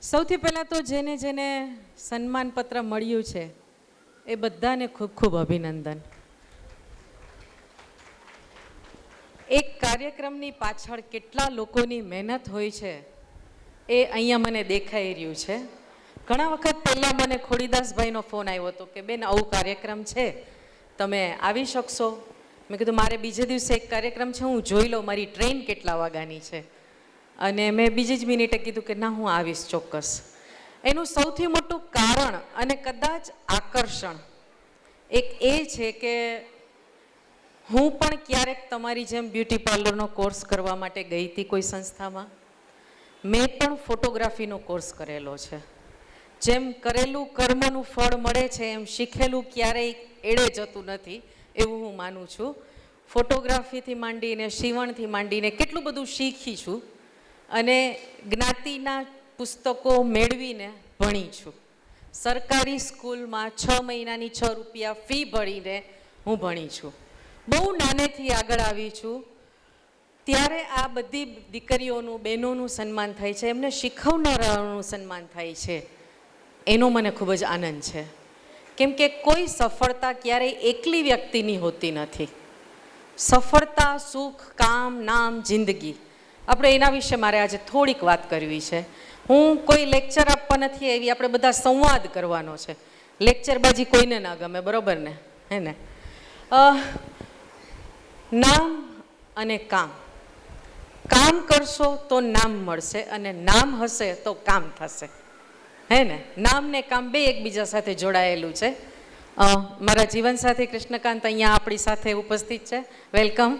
સૌથી પહેલાં તો જેને જેને સન્માનપત્ર મળ્યું છે, એ બધાને ખૂબ ખૂબ અભિનંદન. એક કાર્યક્રમની પાછળ કેટલા લોકોની મહેનત હોય છે, એ અહીંયા મને દેખાઈ રહ્યું છે. ઘણા વખત પહેલાં મને ખોડીદાસભાઈનો ફોન આવ્યો હતો કે, બેન, આવું કાર્યક્રમ છે તમે આવી શકશો? મેં કીધું, મારે બીજે દિવસે એક કાર્યક્રમ છે, હું જોઈ લઉં, મારી ટ્રેન કેટલા વાગ્યાની છે? અને મેં બીજી જ મિનિટે કીધું કે, ના, હું આવીશ ચોક્કસ. એનું સૌથી મોટું કારણ અને કદાચ આકર્ષણ એક એ છે કે હું પણ ક્યારેક તમારી જેમ બ્યુટી પાર્લરનો કોર્સ કરવા માટે ગઈ હતી કોઈ સંસ્થામાં. મેં પણ ફોટોગ્રાફીનો કોર્સ કરેલો છે. જેમ કરેલું કર્મનું ફળ મળે છે, એમ શીખેલું ક્યારેય એળે જતું નથી, એવું હું માનું છું. ફોટોગ્રાફીથી માંડીને, સીવણથી માંડીને કેટલું બધું શીખી છું અને જ્ઞાતિના પુસ્તકો મેળવીને ભણી છું. સરકારી સ્કૂલમાં છ મહિનાની છ રૂપિયા ફી ભરીને હું ભણી છું. બહુ નાનેથી આગળ આવી છું. ત્યારે આ બધી દીકરીઓનું, બહેનોનું સન્માન થાય છે, એમને શીખવનારાઓનું સન્માન થાય છે. એનો મને ખૂબ જ આનંદ છે. કેમ કે કોઈ સફળતા ક્યારેય એકલી વ્યક્તિની હોતી નથી. સફળતા, સુખ, કામ, નામ, જિંદગી. આપણે એના વિશે મારે આજે થોડીક વાત કરવી છે. હું કોઈ લેક્ચર આપવા નથી એવી આપણે બધા સંવાદ કરવાનો છે. લેક્ચરબાજી કોઈને ના ગમે, બરોબર ને? હે ને? નામ અને કામ. કામ કરશો તો નામ મળશે અને નામ હશે તો કામ થશે. હે ને? નામ ને કામ બે એકબીજા સાથે જોડાયેલું છે. મારા મારા જીવનસાથી કૃષ્ણકાંત અહીંયા આપણી સાથે ઉપસ્થિત છે. વેલકમ.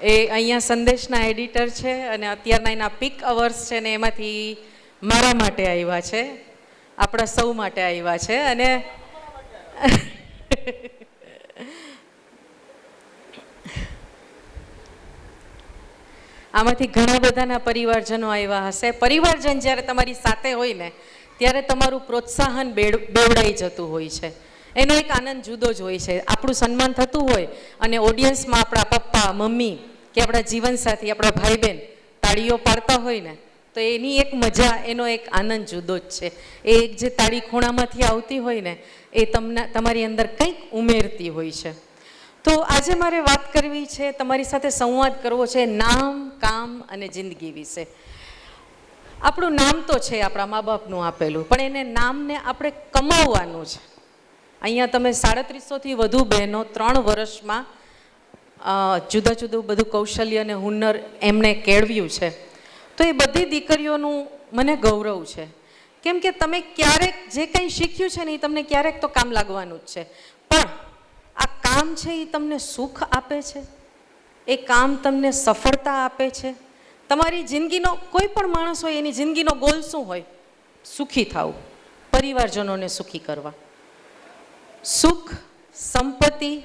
એ અહીંયા સંદેશના એડિટર છે અને અત્યારના એના પીક અવર્સ છે ને એમાંથી મારા માટે આવ્યા છે. આપણા સૌ માટે આવ્યા છે અને આમાંથી ઘણા બધાના પરિવારજનો આવ્યા હશે. પરિવારજન જ્યારે તમારી સાથે હોય ને ત્યારે તમારું પ્રોત્સાહન બેવડાઈ જતું હોય છે. એનો એક આનંદ જુદો જ હોય છે. આપણું સન્માન થતું હોય અને ઓડિયન્સમાં આપણા પપ્પા, મમ્મી કે આપણા જીવનસાથી આપણા ભાઈ બહેન તાળીઓ પાડતા હોય ને તો એની એક મજા, એનો એક આનંદ જુદો જ છે. એ એક જે તાળી ખૂણામાંથી આવતી હોય ને એ તમને, તમારી અંદર કંઈક ઉમેરતી હોય છે. તો આજે મારે વાત કરવી છે, તમારી સાથે સંવાદ કરવો છે નામ, કામ અને જિંદગી વિશે. આપણું નામ તો છે, આપણા મા બાપનું આપેલું, પણ એને નામને આપણે કમાવવાનું છે. અહીંયા તમે સાડત્રીસોથી વધુ બહેનો ત્રણ વર્ષમાં જુદા જુદું બધું કૌશલ્ય અને હુનર એમણે કેળવ્યું છે. તો એ બધી દીકરીઓનું મને ગૌરવ છે. કેમ કે તમે ક્યારેક જે કંઈ શીખ્યું છે ને એ તમને ક્યારેક તો કામ લાગવાનું જ છે. પણ કામ છે એ તમને સુખ આપે છે? એ કામ તમને સફળતા આપે છે? તમારી જિંદગીનો કોઈ પણ માણસ હોય, એની જિંદગીનો ગોલ શું હોય? સુખી થવું, પરિવારજનોને સુખી કરવા. સુખ, સંપત્તિ,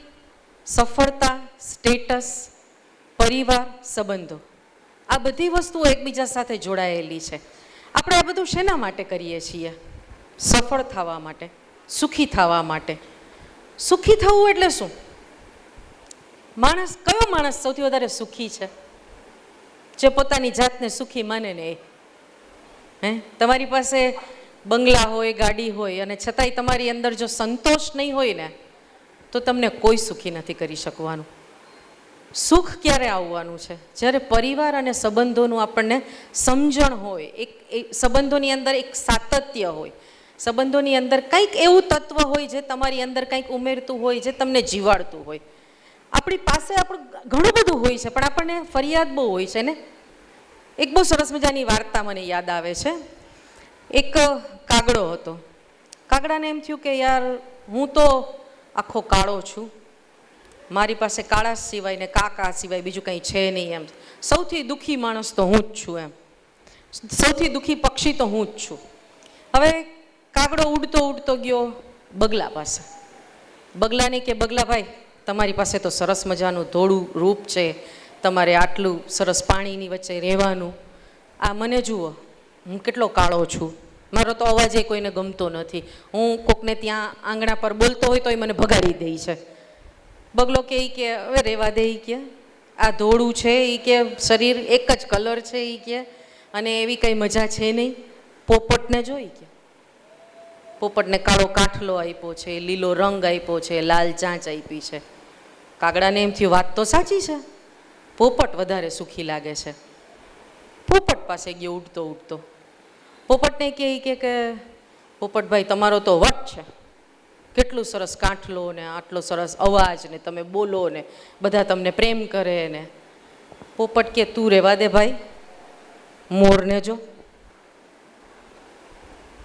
સફળતા સ્ટેટસ પરિવાર, સંબંધો. આ બધી વસ્તુઓ એકબીજા સાથે જોડાયેલી છે. આપણે આ બધું શેના માટે કરીએ છીએ? સફળ થવા માટે, સુખી થવા માટે. સુખી થવું એટલે શું? માણસ, કયો માણસ સૌથી વધારે સુખી છે? જે પોતાની જાતને સુખી માને ને એ. હે? તમારી પાસે બંગલા હોય, ગાડી હોય અને છતાંય તમારી અંદર જો સંતોષ નહીં હોય ને, તો તમને કોઈ સુખી નથી કરી શકવાનું. સુખ ક્યારે આવવાનું છે? જ્યારે પરિવાર અને સંબંધોનું આપણને સમજણ હોય, એક સંબંધોની અંદર એક સાતત્ય હોય સંબંધોની અંદર કંઈક એવું તત્વ હોય જે તમારી અંદર કંઈક ઉમેરતું હોય, જે તમને જીવાડતું હોય. આપણી પાસે આપણું ઘણું બધું હોય છે, પણ આપણને ફરિયાદ બહુ હોય છે ને? એક બહુ સરસ મજાની વાર્તા મને યાદ આવે છે. એક કાગડો હતો. કાગડાને એમ થયું કે યાર, હું તો આખો કાળો છું. મારી પાસે કાળા સિવાય ને કાકા સિવાય બીજું કંઈ છે નહીં એમ. સૌથી દુઃખી માણસ તો હું જ છું એમ. સૌથી દુઃખી પક્ષી તો હું જ છું. હવે કાગડો ઉડતો ઉડતો ગયો બગલા પાસે. બગલાને કે બગલાભાઈ તમારી પાસે તો સરસ મજાનું ધોળું રૂપ છે, તમારે આટલું સરસ પાણીની વચ્ચે રહેવાનું. આ મને જુઓ, હું કેટલો કાળો છું. મારો તો અવાજ એ કોઈને ગમતો નથી. હું કોકને ત્યાં આંગણા પર બોલતો હોય તો એ મને ભગાડી દે છે. બગલો કે એ કે, હવે રહેવા દે એ કે. આ ધોળું છે એ કે, શરીર એક જ કલર છે એ કે, અને એવી કંઈ મજા છે નહીં? પોપટને જોઈ કે. પોપટને કાળો કાઠલો આપ્યો છે, લીલો રંગ આપ્યો છે, લાલ ચાંચ આપી છે. કાગડાને એમ થયું, વાત તો સાચી છે. પોપટ વધારે સુખી લાગે છે. પોપટ પાસે ગયો ઉડતો ઉડતો. પોપટને કહે કે કે, પોપટભાઈ, તમારો તો વટ છે. કેટલું સરસ કાંઠલો ને આટલો સરસ અવાજ ને તમે બોલો ને બધા તમને પ્રેમ કરે ને. પોપટ કે, તું રેવા દે ભાઈ, મોરને જો.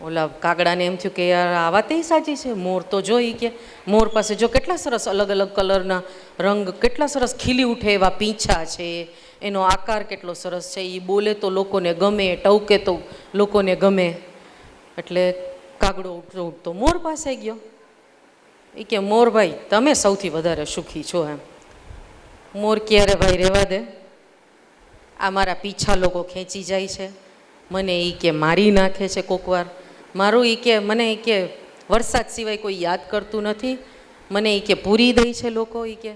ઓલા કાગડાને એમ થયું કે યાર, આ વાત એ સાચી છે? મોર તો જોઈ કે, મોર પાસે જો કેટલા સરસ અલગ અલગ કલરના રંગ, કેટલા સરસ ખીલી ઉઠે એવા પીંછા છે. એનો આકાર કેટલો સરસ છે. એ બોલે તો લોકોને ગમે, ટવકે તો લોકોને ગમે. એટલે કાગડો ઉઠતો ઉઠતો મોર પાસે ગયો. એ કે મોરભાઈ તમે સૌથી વધારે સુખી છો એમ. મોર ક્યારે ભાઈ રહેવા દે. આ મારા પીછા લોકો ખેંચી જાય છે. મને એ કે મારી નાખે છે કોકવાર મારું એ કે, મને એ કે વરસાદ સિવાય કોઈ યાદ કરતું નથી. મને એ કે પૂરી દઈ છે લોકો એ કે,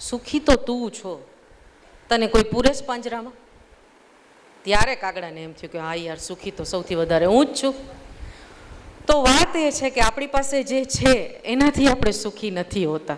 સુખી તો તું છો. તને કોઈ પૂરે જ પાંજરામાં? ત્યારે કાગડાને એમ થયું કે, હા યાર, સુખી તો સૌથી વધારે હું જ છું. તો વાત એ છે કે આપણી પાસે જે છે, એનાથી આપણે સુખી નથી હોતા.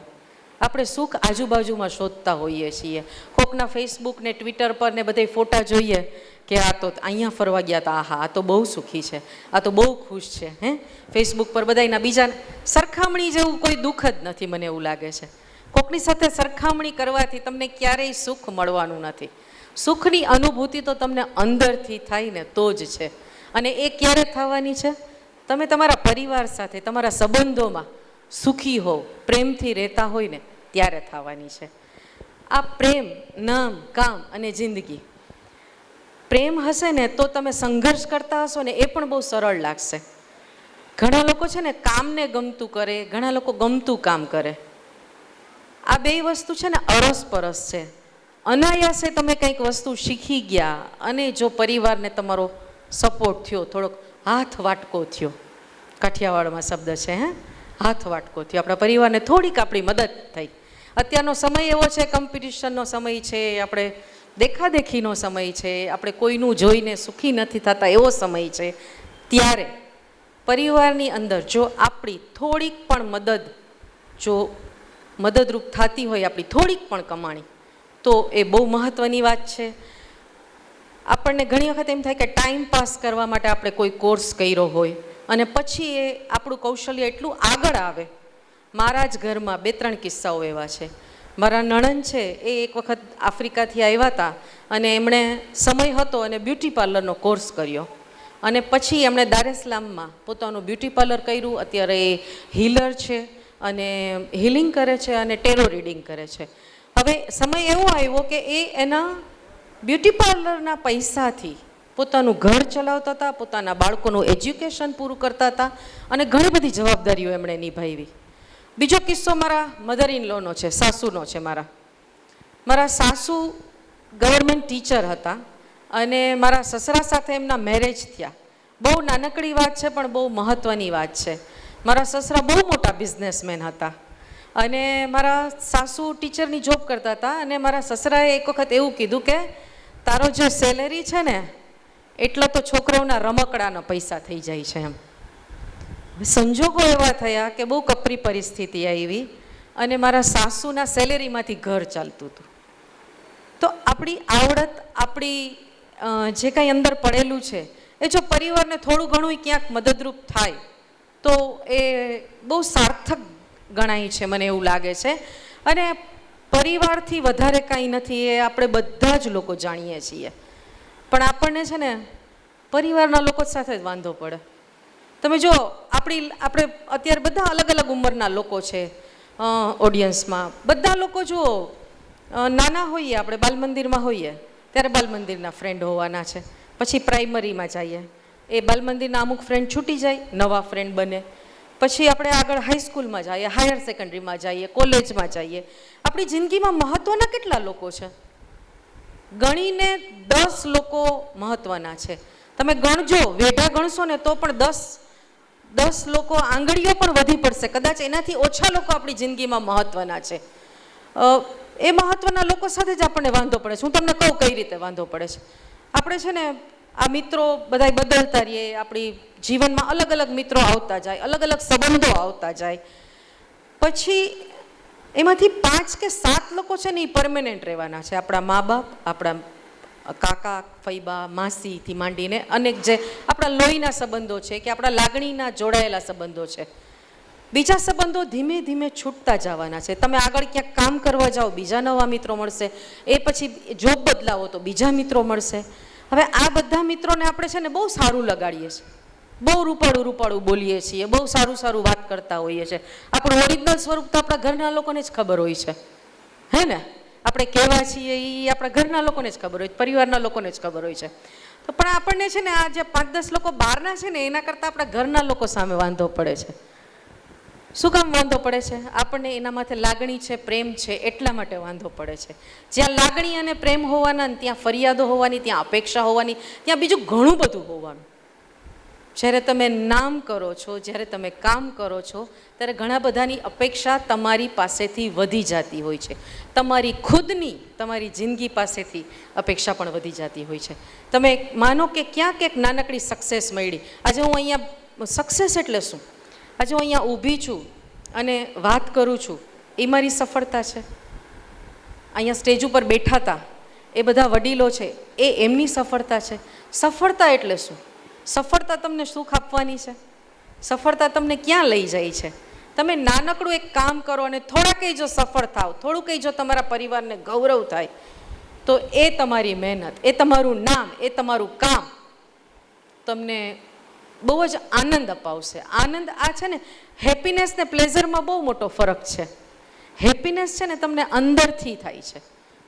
આપણે સુખ આજુબાજુમાં શોધતા હોઈએ છીએ. કોકના ફેસબુક ને ટ્વિટર પર ને બધે ફોટા જોઈએ. કે આ તો અહીંયા ફરવા ગયા હતા આહા, આ તો બહુ સુખી છે, આ તો બહુ ખુશ છે, હે? ફેસબુક પર બધાના બીજા સરખામણી જેવું કોઈ દુઃખ જ નથી મને એવું લાગે છે. કોકની સાથે સરખામણી કરવાથી તમને ક્યારેય સુખ મળવાનું નથી. સુખની અનુભૂતિ તો તમને અંદરથી થાય ને તો જ છે. અને એ ક્યારે થવાની છે? તમે તમારા પરિવાર સાથે, તમારા સંબંધોમાં સુખી હોવ, પ્રેમથી રહેતા હોય ને, ત્યારે થવાની છે. આ પ્રેમ, નામ, કામ અને જિંદગી પ્રેમ હશે ને તો તમે સંઘર્ષ કરતા હશો ને એ પણ બહુ સરળ લાગશે. ઘણા લોકો છે ને કામને ગમતું કરે, ઘણા લોકો ગમતું કામ કરે. આ બે વસ્તુ છે ને અરસપરસ છે. અનાયાસે તમે કંઈક વસ્તુ શીખી ગયા અને જો પરિવારને તમારો સપોર્ટ થયો, થોડોક હાથ વાટકો થયો. કાઠિયાવાડમાં શબ્દ છે, હે? હાથ વાટકો થયો. આપણા પરિવારને થોડીક આપણી મદદ થઈ. અત્યારનો સમય એવો છે કોમ્પિટિશનનો સમય છે, આપણે દેખાદેખીનો સમય છે, આપણે કોઈનું જોઈને સુખી નથી થતા એવો સમય છે. ત્યારે પરિવારની અંદર જો આપણી થોડીક પણ મદદ, જો મદદરૂપ થતી હોય આપણી થોડીક પણ કમાણી, તો એ બહુ મહત્ત્વની વાત છે. આપણને ઘણી વખત એમ થાય કે ટાઈમ પાસ કરવા માટે આપણે કોઈ કોર્સ કર્યો હોય અને પછી એ આપણું કૌશલ્ય એટલું આગળ આવે. મારા જ ઘરમાં બે ત્રણ કિસ્સાઓ એવા છે. મારા નણંદ છે, એ એક વખત આફ્રિકાથી આવ્યા હતા અને એમણે સમય હતો અને બ્યુટી પાર્લરનો કોર્સ કર્યો. અને પછી એમણે દારેસલામમાં પોતાનું બ્યુટી પાર્લર કર્યું. અત્યારે એ હીલર છે અને હિલિંગ કરે છે અને ટેરો રીડિંગ કરે છે. હવે સમય એવો આવ્યો કે એ એના બ્યુટી પાર્લરના પૈસાથી પોતાનું ઘર ચલાવતા હતા, પોતાના બાળકોનું એજ્યુકેશન પૂરું કરતા હતા અને ઘણી બધી જવાબદારીઓ એમણે નિભાવી. બીજો કિસ્સો મારા મધર ઇન લોનો છે, સાસુનો છે મારા. મારા સાસુ ગવર્મેન્ટ ટીચર હતા અને મારા સસરા સાથે એમના મેરેજ થયા. બહુ નાનકડી વાત છે, પણ બહુ મહત્ત્વની વાત છે. મારા સસરા બહુ મોટા બિઝનેસમેન હતા અને મારા સાસુ ટીચરની જોબ કરતા હતા અને મારા સસરાએ એક વખત એવું કીધું કે, તારો જે સેલેરી છે ને, એટલો તો છોકરાઓના રમકડાના પૈસા થઈ જાય છે એમ. સંજોગો એવા થયા કે બહુ કપરી પરિસ્થિતિ આવી અને મારા સાસુના સેલેરીમાંથી ઘર ચાલતું હતું. તો આપણી આવડત, આપણી જે કાંઈ અંદર પડેલું છે, એ જો પરિવારને થોડું ઘણું ક્યાંક મદદરૂપ થાય, તો એ બહુ સાર્થક ગણાય છે મને એવું લાગે છે. અને પરિવારથી વધારે કાંઈ નથી, એ આપણે બધા જ લોકો જાણીએ છીએ. પણ આપણને છે ને, પરિવારના લોકો સાથે જ વાંધો પડે. તમે જો આપણી આપણે અત્યારે બધા અલગ અલગ ઉંમરના લોકો છે ઓડિયન્સમાં બધા લોકો જુઓ નાના હોઈએ આપણે બાલ મંદિરમાં હોઈએ, ત્યારે બાલ મંદિરના ફ્રેન્ડ હોવાના છે. પછી પ્રાઇમરીમાં જઈએ. એ બાલ મંદિરના અમુક ફ્રેન્ડ છૂટી જાય, નવા ફ્રેન્ડ બને. પછી આપણે આગળ હાઈસ્કૂલમાં જઈએ હાયર સેકન્ડરીમાં જઈએ કોલેજમાં જઈએ. આપણી જિંદગીમાં મહત્ત્વના કેટલા લોકો છે? ગણીને દસ લોકો મહત્ત્વના છે. તમે ગણજો, વેઢા ગણશો ને તો પણ દસ દસ લોકો આંગળીઓ પણ વધી પડશે. કદાચ એનાથી ઓછા લોકો આપણી જિંદગીમાં મહત્વના છે. એ મહત્વના લોકો સાથે જ આપણને વાંધો પડે છે. હું તમને કહું કઈ રીતે વાંધો પડે છે. આપણે છે ને આ મિત્રો બધાય બદલતા રહીએ, આપણી જીવનમાં અલગ અલગ મિત્રો આવતા જાય, અલગ અલગ સંબંધો આવતા જાય. પછી એમાંથી પાંચ કે સાત લોકો છે ને એ પરમેનન્ટ રહેવાના છે. આપણા મા બાપ, આપણા કાકા ફૈબા માસીથી માંડીને અનેક જે આપણા લોહીના સંબંધો છે કે આપણા લાગણીના જોડાયેલા સંબંધો છે. બીજા સંબંધો ધીમે ધીમે છૂટતા જવાના છે. તમે આગળ ક્યાંક કામ કરવા જાઓ, બીજા નવા મિત્રો મળશે. એ પછી જોબ બદલાવો તો બીજા મિત્રો મળશે. હવે આ બધા મિત્રોને આપણે છે ને બહુ સારું લગાડીએ છીએ. બહુ રૂપાળું રૂપાળું બોલીએ છીએ. બહુ સારું સારું વાત કરતા હોઈએ છીએ. આપણું ઓરિજિનલ સ્વરૂપ તો આપણા ઘરના લોકોને જ ખબર હોય છે. હે ને? આપણે કહેવા છીએ એ આપણા ઘરના લોકોને જ ખબર હોય, પરિવારના લોકોને જ ખબર હોય છે. તો પણ આપણને છે ને, આ જે પાંચ દસ લોકો બહારના છે ને, એના કરતાં આપણા ઘરના લોકો સામે વાંધો પડે છે. શું કામ વાંધો પડે છે? આપણને એના માથે લાગણી છે, પ્રેમ છે, એટલા માટે વાંધો પડે છે. જ્યાં લાગણી અને પ્રેમ હોવાના ત્યાં ફરિયાદો હોવાની, ત્યાં અપેક્ષા હોવાની, ત્યાં બીજું ઘણું બધું હોવાનું. જ્યારે તમે નામ કરો છો, જ્યારે તમે કામ કરો છો, ત્યારે ઘણા બધાની અપેક્ષા તમારી પાસેથી વધી જતી હોય છે. તમારી ખુદની, તમારી જિંદગી પાસેથી અપેક્ષા પણ વધી જતી હોય છે. તમે માનો કે ક્યાંક એક નાનકડી સક્સેસ મળી. આજે હું અહીંયા સક્સેસ એટલે શું? આજે હું અહીંયા ઊભી છું અને વાત કરું છું. એ મારી સફળતા છે? અહીંયા સ્ટેજ ઉપર બેઠા હતા એ બધા વડીલો છે. એ એમની સફળતા છે. સફળતા એટલે શું? સફળતા તમને સુખ આપવાની છે? સફળતા તમને ક્યાં લઈ જાય છે? તમે નાનકડું એક કામ કરો અને થોડાક કંઈ જો સફળ થાવ, થોડુંક કંઈ જો તમારા પરિવારને ગૌરવ થાય, તો એ તમારી મહેનત, એ તમારું નામ, એ તમારું કામ તમને બહુ જ આનંદ અપાવશે. આનંદ આ છે ને હેપીનેસ ને પ્લેઝરમાં બહુ મોટો ફરક છે. હેપીનેસ છે ને તમને અંદરથી થાય છે.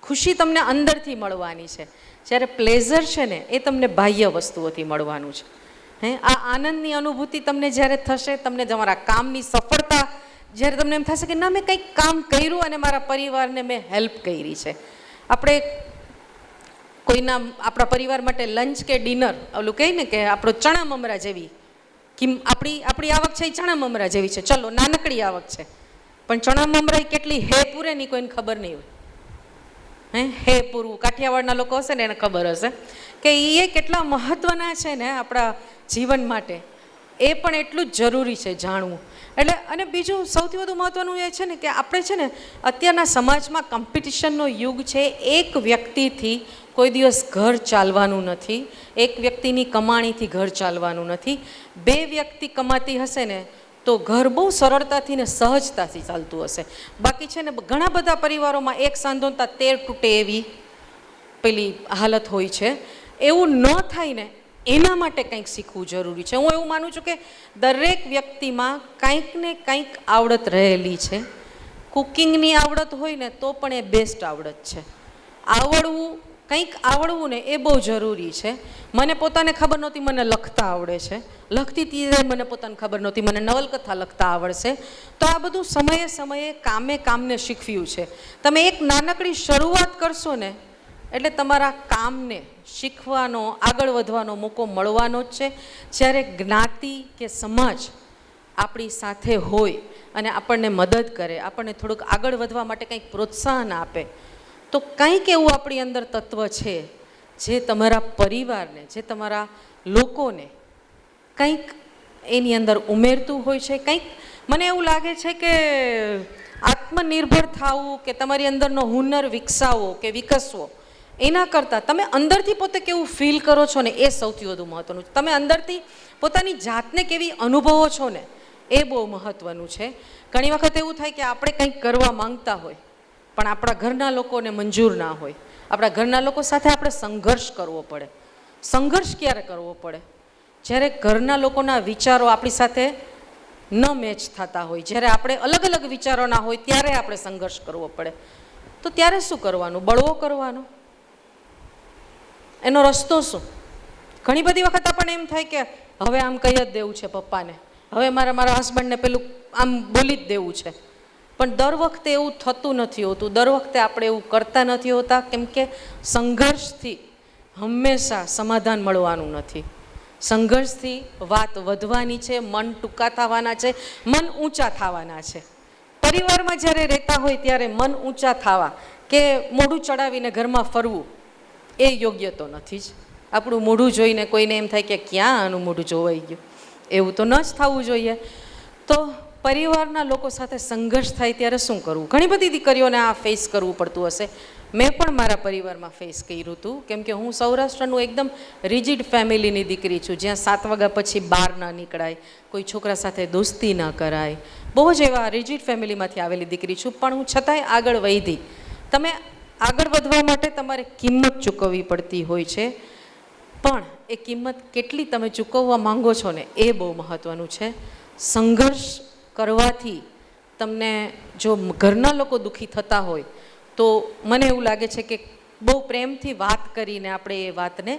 ખુશી તમને અંદરથી મળવાની છે. જ્યારે પ્લેઝર છે ને, એ તમને બાહ્ય વસ્તુઓથી મળવાનું છે. હે, આ આનંદની અનુભૂતિ તમને જ્યારે થશે, તમને તમારા કામની સફળતા, જ્યારે તમને એમ થશે કે ના, મેં કંઈક કામ કર્યું અને મારા પરિવારને મેં હેલ્પ કરી છે. આપણે કોઈના, આપણા પરિવાર માટે લંચ કે ડિનર ઓલું કહે ને કે આપણો ચણા મમરા જેવી, કિમ, આપણી આપણી આવક છે એ ચણા મમરા જેવી છે. ચલો, નાનકડી આવક છે. પણ ચણા મમરા કેટલી હે પૂરે ની કોઈને ખબર નહીં હોય. હે? હે પૂરવું કાઠિયાવાડના લોકો હશે ને એને ખબર હશે કે એ કેટલા મહત્ત્વના છે ને આપણા જીવન માટે. એ પણ એટલું જ જરૂરી છે જાણવું. એટલે, અને બીજું સૌથી વધુ મહત્ત્વનું એ છે ને કે આપણે છે ને અત્યારના સમાજમાં કોમ્પિટિશનનો યુગ છે. એક વ્યક્તિથી કોઈ દિવસ ઘર ચાલવાનું નથી. એક વ્યક્તિની કમાણીથી ઘર ચાલવાનું નથી. બે વ્યક્તિ કમાતી હશે ને તો ઘર બહુ સરળતાથી ને સહજતાથી ચાલતું હશે. બાકી છે ને ઘણા બધા પરિવારોમાં એક સાંધોનતા તેર તૂટે એવી પેલી હાલત હોય છે. એવું ન થાય ને એના માટે કંઈક શીખવું જરૂરી છે. હું એવું માનું છું કે દરેક વ્યક્તિમાં કંઈક ને કંઈક આવડત રહેલી છે. કુકિંગની આવડત હોય ને તો પણ એ બેસ્ટ આવડત છે. આવડવું કંઈક આવડવું ને એ બહુ જરૂરી છે. મને પોતાને ખબર નહોતી, મને લખતા આવડે છે. લખતી ત્યારે મને પોતાને ખબર નહોતી, મને નવલકથા લખતા આવડશે. તો આ બધું સમયે સમયે કામે કામને શીખવ્યું છે. તમે એક નાનકડી શરૂઆત કરશો ને, એટલે તમારા કામને શીખવાનો, આગળ વધવાનો મોકો મળવાનો જ છે. જ્યારે જ્ઞાતિ કે સમાજ આપણી સાથે હોય અને આપણને મદદ કરે, આપણને થોડુંક આગળ વધવા માટે કંઈક પ્રોત્સાહન આપે તો કંઈક એવું આપણી અંદર તત્વ છે, જે તમારા પરિવારને, જે તમારા લોકોને કંઈક એની અંદર ઉમેરતું હોય છે. કંઈક મને એવું લાગે છે કે આત્મનિર્ભર થવું કે તમારી અંદરનો હુનર વિકસાવવો કે વિકસવો, એના કરતાં તમે અંદરથી પોતે કેવું ફીલ કરો છો ને એ સૌથી વધુ મહત્ત્વનું છે. તમે અંદરથી પોતાની જાતને કેવી અનુભવો છો ને એ બહુ મહત્ત્વનું છે. ઘણી વખત એવું થાય કે આપણે કંઈક કરવા માંગતા હોય પણ આપણા ઘરના લોકોને મંજૂર ના હોય. આપણા ઘરના લોકો સાથે આપણે સંઘર્ષ કરવો પડે. સંઘર્ષ ક્યારે કરવો પડે? જ્યારે ઘરના લોકોના વિચારો આપણી સાથે ન મેચ થતા હોય, જ્યારે આપણે અલગ અલગ વિચારોના હોય, ત્યારે આપણે સંઘર્ષ કરવો પડે. તો ત્યારે શું કરવાનું? બળવો કરવાનો? એનો રસ્તો શું? ઘણી બધી વખત આપણને એમ થાય કે, હવે આમ કહી જ દેવું છે પપ્પાને. હવે મારે, મારા હસબન્ડને પેલું આમ બોલી જ દેવું છે. પણ દર વખતે એવું થતું નથી હોતું. દર વખતે આપણે એવું કરતા નથી હોતા, કેમ કે સંઘર્ષથી હંમેશા સમાધાન મળવાનું નથી. સંઘર્ષથી વાત વધવાની છે, મન ટૂંકા થવાના છે, મન ઊંચા થવાના છે. પરિવારમાં જ્યારે રહેતા હોય ત્યારે મન ઊંચા થવા કે મોઢું ચડાવીને ઘરમાં ફરવું, એ યોગ્ય તો નથી જ. આપણું મોઢું જોઈને કોઈને એમ થાય કે ક્યાં આનું મોઢું જોવાઈ ગયું? એવું તો ન જ થવું જોઈએ. તો પરિવારના લોકો સાથે સંઘર્ષ થાય ત્યારે શું કરવું? ઘણી બધી દીકરીઓને આ ફેસ કરવું પડતું હશે. મેં પણ મારા પરિવારમાં ફેસ કર્યું હતું. કેમ કે હું સૌરાષ્ટ્રનું એકદમ રિજિડ ફેમિલીની દીકરી છું. જ્યાં સાત વાગ્યા પછી બહાર ના નીકળાય, કોઈ છોકરા સાથે દોસ્તી ન કરાય. બહુ જ એવા રિજિડ ફેમિલીમાંથી આવેલી દીકરી છું. પણ હું છતાંય આગળ વધી. તમે આગળ વધવા માટે તમારે કિંમત ચૂકવવી પડતી હોય છે. પણ એ કિંમત કેટલી તમે ચૂકવવા માંગો છો ને, એ બહુ મહત્ત્વનું છે. સંઘર્ષ કરવાથી તમને જો ઘરના લોકો દુઃખી થતા હોય, તો મને એવું લાગે છે કે બહુ પ્રેમથી વાત કરીને આપણે એ વાતને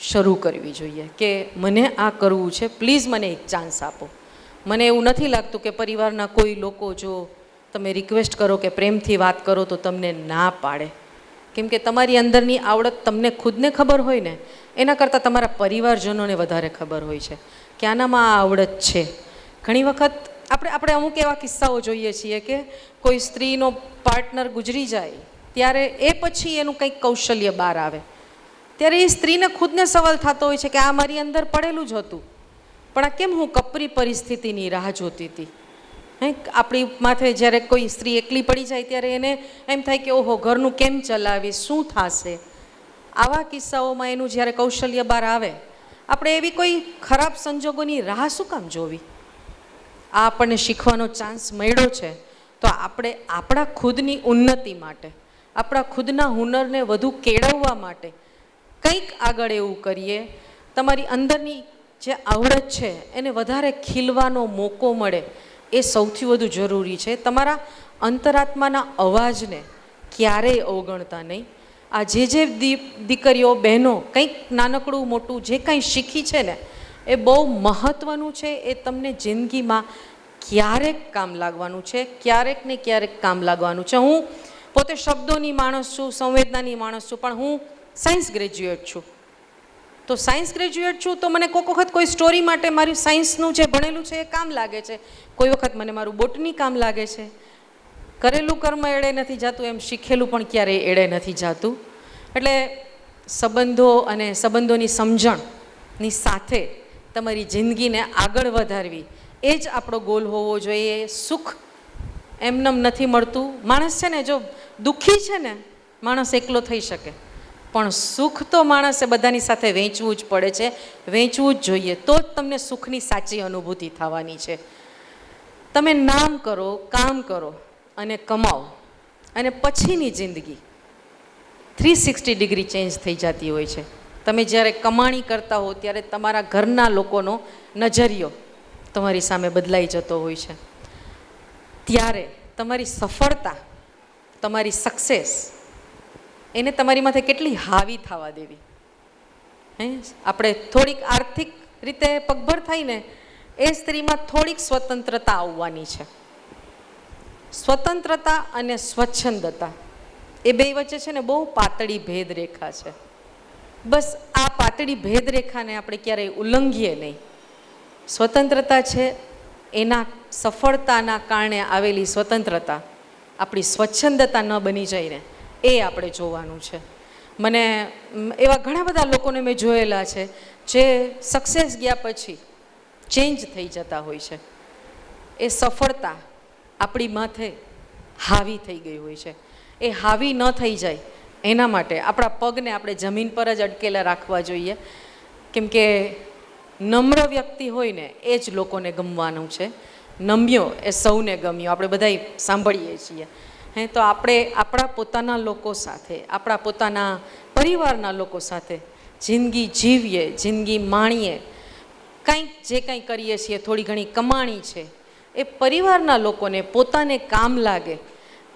શરૂ કરવી જોઈએ કે મને આ કરવું છે, પ્લીઝ મને એક ચાન્સ આપો. મને એવું નથી લાગતું કે પરિવારના કોઈ લોકો જો તમે રિક્વેસ્ટ કરો કે પ્રેમથી વાત કરો તો તમને ના પાડે. કેમ કે તમારી અંદરની આવડત તમને ખુદને ખબર હોય ને, એના કરતાં તમારા પરિવારજનોને વધારે ખબર હોય છે કે આનામાં આ આવડત છે. ઘણી વખત આપણે આપણે અમુક એવા કિસ્સાઓ જોઈએ છીએ કે કોઈ સ્ત્રીનો પાર્ટનર ગુજરી જાય, ત્યારે એ પછી એનું કંઈક કૌશલ્ય બહાર આવે. ત્યારે એ સ્ત્રીને ખુદને સવાલ થતો હોય છે કે આ મારી અંદર પડેલું જ હતું. પણ આ કેમ હું કપરી પરિસ્થિતિની રાહ જોતી હતી? હે, આપણી માથે જ્યારે કોઈ સ્ત્રી એકલી પડી જાય, ત્યારે એને એમ થાય કે ઓહો, ઘરનું કેમ ચલાવી શું થશે? આવા કિસ્સાઓમાં એનું જ્યારે કૌશલ્ય બહાર આવે, આપણે એવી કોઈ ખરાબ સંજોગોની રાહ શું કામ જોવી? આ આપણને શીખવાનો ચાન્સ મળ્યો છે, તો આપણે આપણા ખુદની ઉન્નતિ માટે, આપણા ખુદના હુનરને વધુ કેળવવા માટે કંઈક આગળ એવું કરીએ. તમારી અંદરની જે આવડત છે, એને વધારે ખીલવાનો મોકો મળે એ સૌથી વધુ જરૂરી છે. તમારા અંતરાત્માના અવાજને ક્યારેય અવગણતા નહીં. આ જે જે દી- દીકરીઓ, બહેનો, કંઈક નાનકડું, મોટું જે કાંઈ શીખી છે ને એ બહુ મહત્ત્વનું છે એ તમને જિંદગીમાં ક્યારેક કામ લાગવાનું છે, ક્યારેક ને ક્યારેક કામ લાગવાનું છે. હું પોતે શબ્દોની માણસ છું, સંવેદનાની માણસ છું, પણ હું સાયન્સ ગ્રેજ્યુએટ છું. તો સાયન્સ ગ્રેજ્યુએટ છું તો મને કોઈક વખત કોઈ સ્ટોરી માટે મારું સાયન્સનું જે ભણેલું છે એ કામ લાગે છે. કોઈ વખત મને મારું બોટની કામ લાગે છે. કરેલું કર્મ એળે નથી જાતું, એમ શીખેલું પણ ક્યારેય એળે નથી જાતું. એટલે સંબંધો અને સંબંધોની સમજણની સાથે તમારી જિંદગીને આગળ વધારવી. એ જ આપણો ગોલ હોવો જોઈએ. સુખ એમનેમ નથી મળતું. માણસ છે ને, જો દુઃખી છે ને, માણસ એકલો થઈ શકે. પણ સુખ તો માણસે બધાની સાથે વેચવું જ પડે છે. વેચવું જ જોઈએ. તો જ તમને સુખની સાચી અનુભૂતિ થવાની છે. તમે નામ કરો, કામ કરો અને કમાઓ. અને પછીની જિંદગી થ્રી સિક્સટી ડિગ્રી ચેન્જ થઈ જતી હોય છે. તમે જ્યારે કમાણી કરતા હો ત્યારે તમારા ઘરના લોકોનો નજરિયો તમારી સામે બદલાઈ જતો હોય છે. ત્યારે તમારી સફળતા, તમારી સક્સેસ એને તમારી માથે કેટલી હાવી થવા દેવી? હે? આપણે થોડીક આર્થિક રીતે પગભર થઈને એ સ્ત્રીમાં થોડીક સ્વતંત્રતા આવવાની છે. સ્વતંત્રતા અને સ્વચ્છંદતા એ બે વચ્ચે છે ને બહુ પાતળી ભેદરેખા છે. બસ આ પાતળી ભેદરેખાને આપણે ક્યારેય ઉલ્લંઘીએ નહીં. સ્વતંત્રતા છે, એના સફળતાના કારણે આવેલી સ્વતંત્રતા. આપણી સ્વચ્છંદતા ન બની જાય ને એ આપણે જોવાનું છે. મને એવા ઘણા બધા લોકોને મેં જોયેલા છે, જે સક્સેસ ગયા પછી ચેન્જ થઈ જતા હોય છે. એ સફળતા આપણી માથે હાવી થઈ ગઈ હોય છે. એ હાવી ન થઈ જાય એના માટે આપણા પગને આપણે જમીન પર જ અટકેલા રાખવા જોઈએ. કેમ કે નમ્ર વ્યક્તિ હોય ને એ જ લોકોને ગમવાનું છે. નમ્યો એ સૌને ગમ્યો. આપણે બધાય સાંભળીએ છીએ. હે, તો આપણે આપણા પોતાના લોકો સાથે, આપણા પોતાના પરિવારના લોકો સાથે જિંદગી જીવીએ, જિંદગી માણીએ. કંઈક જે કંઈ કરીએ છીએ, થોડી ઘણી કમાણી છે, એ પરિવારના લોકોને પોતાને કામ લાગે.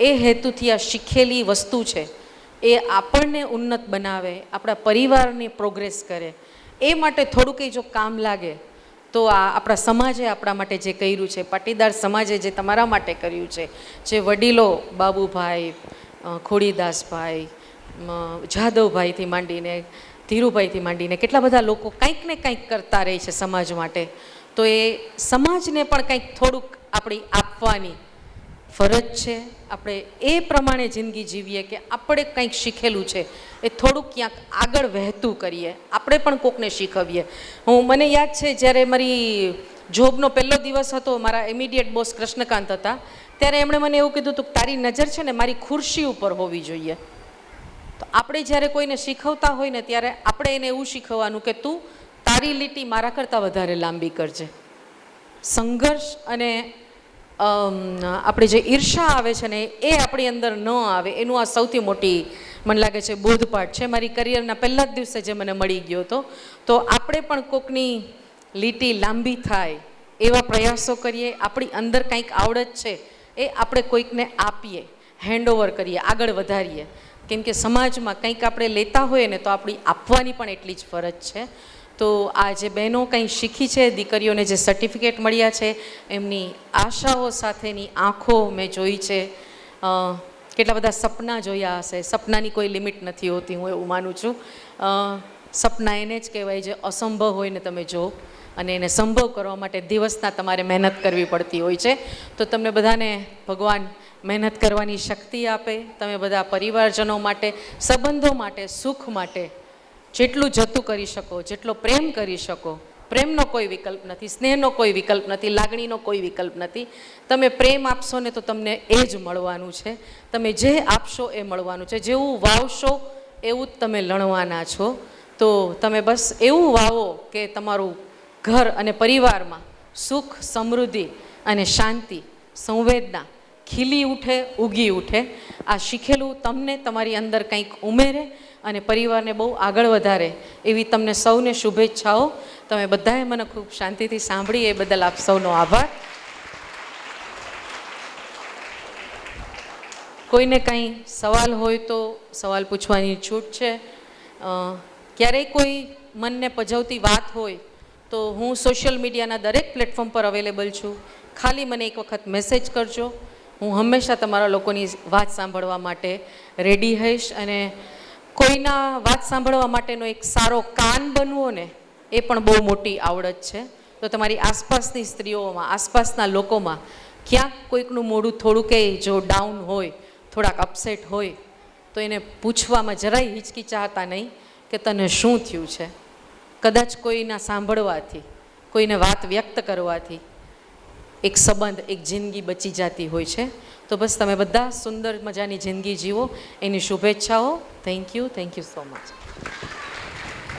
એ હેતુથી આ શીખેલી વસ્તુ છે. એ આપણને ઉન્નત બનાવે, આપણા પરિવારને પ્રોગ્રેસ કરે. એ માટે થોડું કંઈ જો કામ લાગે, તો આ આપણા સમાજે આપણા માટે જે કર્યું છે, પાટીદાર સમાજે જે તમારા માટે કર્યું છે, જે વડીલો બાબુભાઈ ખોડીદાસભાઈ જાદવભાઈથી માંડીને, ધીરુભાઈથી માંડીને કેટલા બધા લોકો કંઈક ને કંઈક કરતા રહે છે સમાજ માટે, તો એ સમાજને પણ કંઈક થોડુંક આપણી આપવાની ફરજ છે. આપણે એ પ્રમાણે જિંદગી જીવીએ કે આપણે કંઈક શીખેલું છે. એ થોડુંક ક્યાંક આગળ વહેતું કરીએ. આપણે પણ કોકને શીખવીએ. હું, મને યાદ છે, જ્યારે મારી જોબનો પહેલો દિવસ હતો, મારા ઇમિડિયેટ બોસ કૃષ્ણકાંત હતા, ત્યારે એમણે મને એવું કીધું હતું તારી નજર છે ને મારી ખુરશી ઉપર હોવી જોઈએ. તો આપણે જ્યારે કોઈને શીખવતા હોય ને ત્યારે આપણે એને એવું શીખવવાનું કે તું તારી લીટી મારા કરતાં વધારે લાંબી કરજે. સંઘર્ષ અને આપણે જે ઈર્ષા આવે છે ને એ આપણી અંદર ન આવે, એનું આ સૌથી મોટી મને લાગે છે બોધપાઠ છે. મારી કરિયરના પહેલા જ દિવસે જે મને મળી ગયો હતો, તો આપણે પણ કોકની લીટી લાંબી થાય એવા પ્રયાસો કરીએ. આપણી અંદર કંઈક આવડત છે એ આપણે કોઈકને આપીએ હેન્ડઓવર કરીએ, આગળ વધારીએ. કેમ કે સમાજમાં કંઈક આપણે લેતા હોઈએ ને તો આપણી આપવાની પણ એટલી જ ફરજ છે. તો આ જે બહેનો કંઈ શીખી છે, દીકરીઓને જે સર્ટિફિકેટ મળ્યા છે, એમની આશાઓ સાથેની આંખો મેં જોઈ છે. કેટલા બધા સપના જોયા હશે. સપનાની કોઈ લિમિટ નથી હોતી, હું એવું માનું છું. સપના એને જ કહેવાય જે અસંભવ હોય ને તમે જો. અને એને સંભવ કરવા માટે દિવસના તમારે મહેનત કરવી પડતી હોય છે. તો તમને બધાને ભગવાન મહેનત કરવાની શક્તિ આપે. તમે બધા પરિવારજનો માટે, સંબંધો માટે, સુખ માટે જેટલું જતું કરી શકો, જેટલો પ્રેમ કરી શકો, પ્રેમનો કોઈ વિકલ્પ નથી, સ્નેહનો કોઈ વિકલ્પ નથી, લાગણીનો કોઈ વિકલ્પ નથી. તમે પ્રેમ આપશો ને તો તમને એ જ મળવાનું છે. તમે જે આપશો એ મળવાનું છે. જેવું વાવશો એવું જ તમે લણવાના છો. તો તમે બસ એવું વાવો કે તમારું ઘર અને પરિવારમાં સુખ, સમૃદ્ધિ અને શાંતિ, સંવેદના ખીલી ઉઠે, ઉગી ઉઠે. આ શીખેલું તમને તમારી અંદર કંઈક ઉમેરે અને પરિવારને બહુ આગળ વધારે એવી તમને સૌને શુભેચ્છાઓ. તમે બધાએ મને ખૂબ શાંતિથી સાંભળી, એ બદલ આપ સૌનો આભાર. કોઈને કંઈ સવાલ હોય તો સવાલ પૂછવાની છૂટ છે. ક્યારેય કોઈ મનને પજવતી વાત હોય તો હું સોશિયલ મીડિયાના દરેક પ્લેટફોર્મ પર અવેલેબલ છું. ખાલી મને એક વખત મેસેજ કરજો. હું હંમેશા તમારા લોકોની વાત સાંભળવા માટે રેડી હઈશ અને કોઈના વાત સાંભળવા માટેનો એક સારો કાન બનવો ને, એ પણ બહુ મોટી આવડત છે. તો તમારી આસપાસની સ્ત્રીઓમાં, આસપાસના લોકોમાં ક્યાંક કોઈકનું મોઢું થોડું કે જો ડાઉન હોય, થોડાક અપસેટ હોય, તો એને પૂછવામાં જરાય હિચકિચાતા નહીં કે તને શું થયું છે. કદાચ કોઈના સાંભળવાથી, કોઈને વાત વ્યક્ત કરવાથી એક સંબંધ, એક જિંદગી બચી જતી હોય છે. તો બસ તમે બધા સુંદર મજાની જિંદગી જીવો. એની શુભેચ્છાઓ. Thank you thank you so much